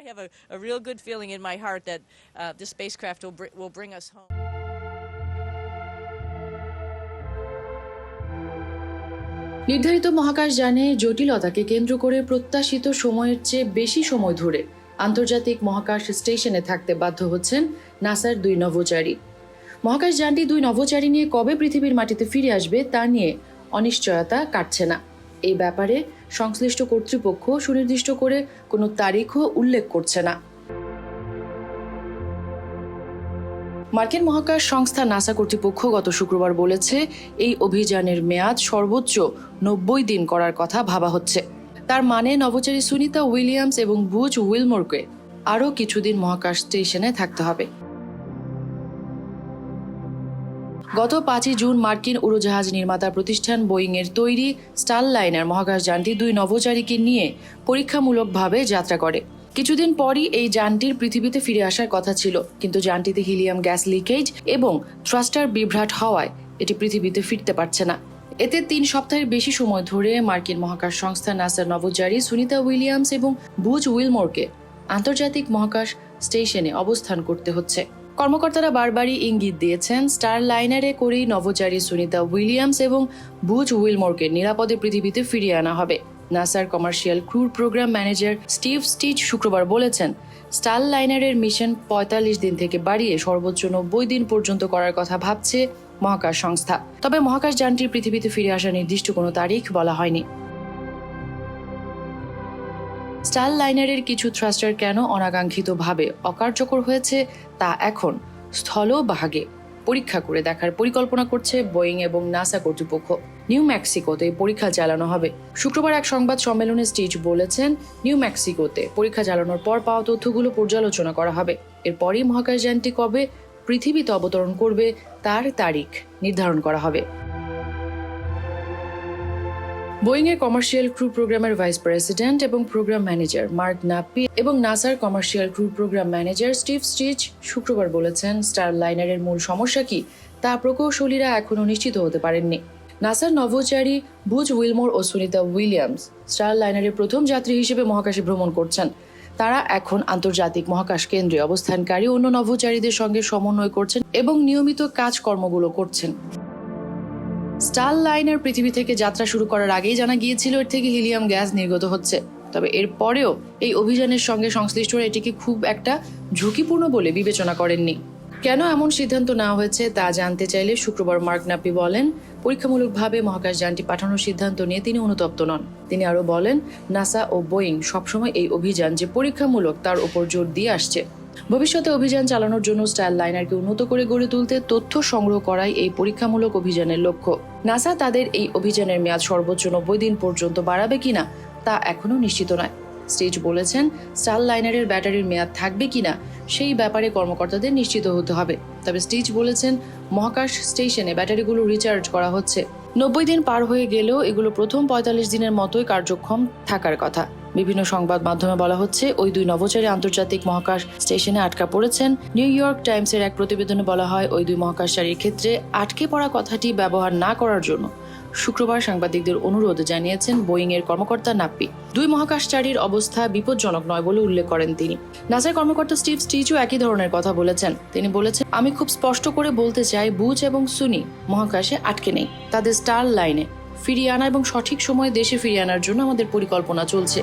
I have a, a real good feeling in my heart that uh, the spacecraft will, br- will bring us home. নির্ধারিত মহাকাশ যানে জটিলতাকে কেন্দ্র করে প্রত্যাশিত সময়ের চেয়ে বেশি সময় ধরে আন্তর্জাতিক মহাকাশ স্টেশনে থাকতে বাধ্য হচ্ছেন নাসার দুই নভোচারী মহাকাশ যানটি দুই নভোচারী নিয়ে কবে পৃথিবীর মাটিতে ফিরে আসবে তা নিয়ে অনিশ্চয়তা কাটছে না এই ব্যাপারে সংশ্লিষ্ট কর্তৃপক্ষ সুনির্দিষ্ট করে কোনো তারিখও উল্লেখ করছে না। মার্কিন মহাকাশ সংস্থা নাসা কর্তৃপক্ষ গত শুক্রবার বলেছে, এই অভিযানের মেয়াদ সর্বোচ্চ নব্বই দিন করার কথা ভাবা হচ্ছে। তার মানে নভোচারী সুনিতা উইলিয়ামস এবং বুজ উইলমোরকে আরও কিছুদিন মহাকাশ স্টেশনে থাকতে হবে। গত পাঁচই জুন মার্কিন উড়োজাহাজ নির্মাতা প্রতিষ্ঠান বোয়িং এর তৈরি স্টার লাইনার মহাকাশ যানটি দুই নভোচারীকে নিয়ে পরীক্ষামূলকভাবে যাত্রা করে। কিছুদিন পরই এই যানটির পৃথিবীতে ফিরে আসার কথা ছিল, কিন্তু যানটিতে হিলিয়াম গ্যাস লিকেজ এবং থ্রাস্টার বিভ্রাট হওয়ায় এটি পৃথিবীতে ফিরতে পারছে না। এতে তিন সপ্তাহের বেশি সময় ধরে মার্কিন মহাকাশ সংস্থা নাসার নভোচারী সুনিতা উইলিয়ামস এবং বুজ উইলমোরকে আন্তর্জাতিক মহাকাশ স্টেশনে অবস্থান করতে হচ্ছে। কর্মকর্তারা বারবারই ইঙ্গিত দিয়েছেন, স্টার লাইনারে করেই নভোচারী সুনিতা উইলিয়ামস এবং বুজ উইলমোরকে নিরাপদে পৃথিবীতে ফিরিয়ে আনা হবে। নাসার কমার্শিয়াল ক্রুর প্রোগ্রাম ম্যানেজার স্টিভ স্টিচ শুক্রবার বলেছেন, স্টার লাইনারের মিশন পঁয়তাল্লিশ দিন থেকে বাড়িয়ে সর্বোচ্চ নব্বই দিন পর্যন্ত করার কথা ভাবছে মহাকাশ সংস্থা। তবে মহাকাশ যানটির পৃথিবীতে ফিরে আসার নির্দিষ্ট কোনো তারিখ বলা হয়নি। স্টার লাইনারের কিছু থ্রাস্টার কেন অনাকাঙ্ক্ষিতভাবে অকার্যকর হয়েছে তা এখন স্থলভাগে পরীক্ষা করে দেখার পরিকল্পনা করছে বোয়িং এবং নাসা কর্তৃপক্ষ। নিউ মেক্সিকোতে পরীক্ষা চালানো হবে। শুক্রবার এক সংবাদ সম্মেলনে স্টিচ বলেছেন, নিউ মেক্সিকোতে পরীক্ষা চালানোর পর পাওয়া তথ্যগুলো পর্যালোচনা করা হবে। এরপরই মহাকাশযানটি কবে পৃথিবীতে অবতরণ করবে তার তারিখ নির্ধারণ করা হবে। বোয়িং এর কমার্শিয়াল ক্রু প্রোগ্রামের ভাইস প্রেসিডেন্ট এবং প্রোগ্রাম ম্যানেজার মার্ক নাপ্পি এবং নাসার commercial crew program manager Steve Stich শুক্রবার বলেছেন স্টার লাইনারের মূল সমস্যা কি? তা প্রকৌশলীরা এখনও নিশ্চিত হতে পারেননি। নাসার নভোচারী বুজ উইলমোর ও সুনিতা উইলিয়ামস স্টার লাইনারের প্রথম যাত্রী হিসেবে মহাকাশে ভ্রমণ করছেন। তারা এখন আন্তর্জাতিক মহাকাশ কেন্দ্রে অবস্থানকারী অন্য নভোচারীদের সঙ্গে সমন্বয় করছেন এবং নিয়মিত কাজকর্মগুলো করছেন। স্টার লাইনের পৃথিবী থেকে যাত্রা শুরু করার আগেই জানা গিয়েছিল, এর থেকে হিলিয়াম গ্যাস নির্গত হচ্ছে। তবে এর পরেও এই অভিযানের সঙ্গে সংশ্লিষ্টরা এটিকে খুব একটা ঝুঁকিপূর্ণ বলে বিবেচনা করেননি। কেন এমন সিদ্ধান্ত নেওয়া হয়েছে তা জানতে চাইলে শুক্রবার মার্ক নাপি বলেন, পরীক্ষামূলকভাবে মহাকাশ যানটি পাঠানোর সিদ্ধান্ত নিয়ে তিনি অনুতপ্ত নন। তিনি আরও বলেন, নাসা ও বোয়িং সবসময় এই অভিযান যে পরীক্ষামূলক তার উপর জোর দিয়ে আসছে। ভবিষ্যতে অভিযান চালানোর জন্য স্টাইল লাইনারকে উন্নত করে গড়ে তুলতে তথ্য সংগ্রহ করাই এই পরীক্ষামূলক অভিযানের লক্ষ্য। নাসা তাদের এই অভিযানের মেয়াদ সর্বোচ্চ নব্বই দিন পর্যন্ত বাড়াবে কিনা তা এখনও নিশ্চিত নয়। স্টেজ বলেছেন স্টার লাইনারের ব্যাটারির মেয়াদ থাকবে কিনা সেই ব্যাপারে কর্মকর্তাদের নিশ্চিত হতে হবে। তবে স্টিচ বলেছেন, মহাকাশ স্টেশনে ব্যাটারিগুলো রিচার্জ করা হচ্ছে। নব্বই দিন পার হয়ে গেলেও এগুলো প্রথম পঁয়তাল্লিশ দিনের মতোই কার্যক্ষম থাকার কথা। বিভিন্ন সংবাদ মাধ্যমে বলা হচ্ছে, ওই দুই নভোচারী আন্তর্জাতিক মহাকাশ স্টেশনে আটকা পড়েছেন। নিউ ইয়র্ক টাইমসের এক প্রতিবেদনে বলা হয়, ওই দুই মহাকাশচারীর ক্ষেত্রে আটকে পড়া কথাটি ব্যবহার না করার জন্য। শুক্রবার সাংবাদিকদের অনুরোধ জানিয়েছেন বোয়িং এর কর্মকর্তা নাপ্পি। দুই মহাকাশচারীর অবস্থা বিপজ্জনক নয় বলে উল্লেখ করেন তিনি। নাসার কর্মকর্তা স্টিভ স্টিচও একই ধরনের কথা বলেছেন। তিনি বলেছেন, আমি খুব স্পষ্ট করে বলতে চাই বুচ এবং সুনি মহাকাশে আটকে নেই। তাদের স্টার লাইনে ফিরিয়ে আনা এবং সঠিক সময়ে দেশে ফিরিয়ে আনার জন্য আমাদের পরিকল্পনা চলছে।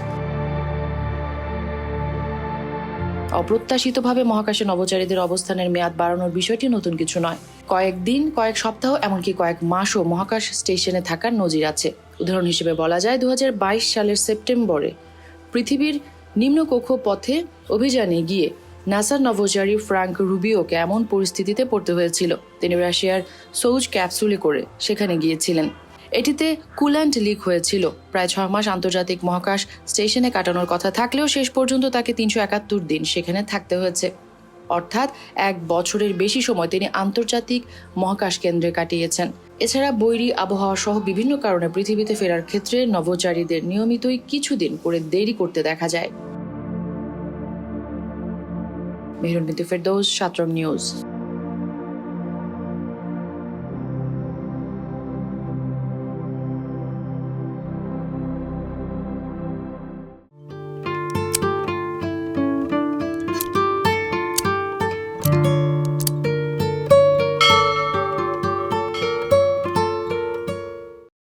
অপ্রত্যাশিতভাবে মহাকাশে নভোচারীদের অবস্থানের মেয়াদ বাড়ানোর বিষয়টি নতুন কিছু নয়। কয়েকদিন কয়েক সপ্তাহ, এমনকি কয়েক মাসও মহাকাশ স্টেশনে থাকার নজির আছে। উদাহরণ হিসেবে বলা যায় দু হাজার বাইশ সালের সেপ্টেম্বরে পৃথিবীর নিম্ন কক্ষপথে অভিযানে গিয়ে নাসার নভোচারী ফ্রাঙ্ক রুবিওকে এমন পরিস্থিতিতে পড়তে হয়েছিল। তিনি রাশিয়ার সৌজ ক্যাপসুলে করে সেখানে গিয়েছিলেন। এটিতে কুল্যান্ট লিক হয়েছিল। প্রায় ছয় মাস আন্তর্জাতিক মহাকাশ স্টেশনে কাটানোর কথা থাকলেও শেষ পর্যন্ত তাকে তিনশো একাত্তর দিন সেখানে থাকতে হয়েছে। অর্থাৎ এক বছরের বেশি সময় তিনি আন্তর্জাতিক মহাকাশ কেন্দ্রে কাটিয়েছেন। এছাড়া বৈরী আবহাওয়া সহ বিভিন্ন কারণে পৃথিবীতে ফেরার ক্ষেত্রে নভোচারীদের নিয়মিতই কিছুদিন করে দেরি করতে দেখা যায়। মেহরুন ফেরদৌস, সাতরং নিউজ।